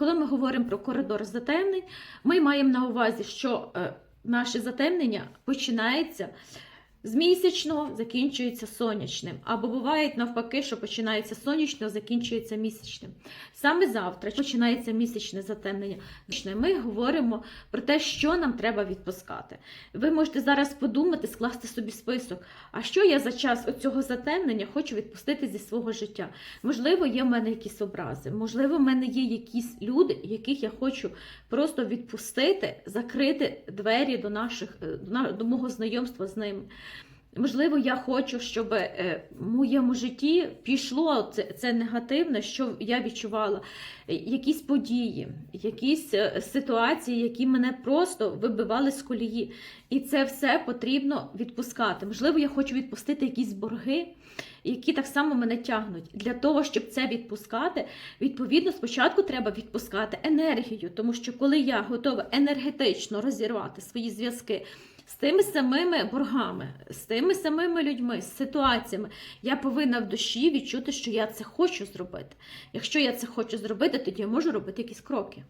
Коли ми говоримо про коридор затемнень, ми маємо на увазі, що е, наше затемнення починається з місячного, закінчується сонячним. Або буває навпаки, що починається з сонячного, закінчується місячним. Саме завтра починається місячне затемнення. Ми говоримо про те, що нам треба відпускати. Ви можете зараз подумати, скласти собі список, а що я за час оцього затемнення хочу відпустити зі свого життя. Можливо, є в мене якісь образи, можливо, в мене є якісь люди, яких я хочу просто відпустити, закрити двері до наших е, до мого знайомства з ними. Можливо, я хочу, щоб е, в моєму житті пішло це, це негативне, що я відчувала, Е, якісь події, якісь е, ситуації, які мене просто вибивали з колії. І це все потрібно відпускати. Можливо, я хочу відпустити якісь борги, які так само мене тягнуть. Для того, щоб це відпускати, відповідно, спочатку треба відпускати енергію, тому що коли я готова енергетично розірвати свої зв'язки з тими самими боргами, з тими самими людьми, з ситуаціями, я повинна в душі відчути, що я це хочу зробити. Якщо я це хочу зробити, тоді я можу робити якісь кроки.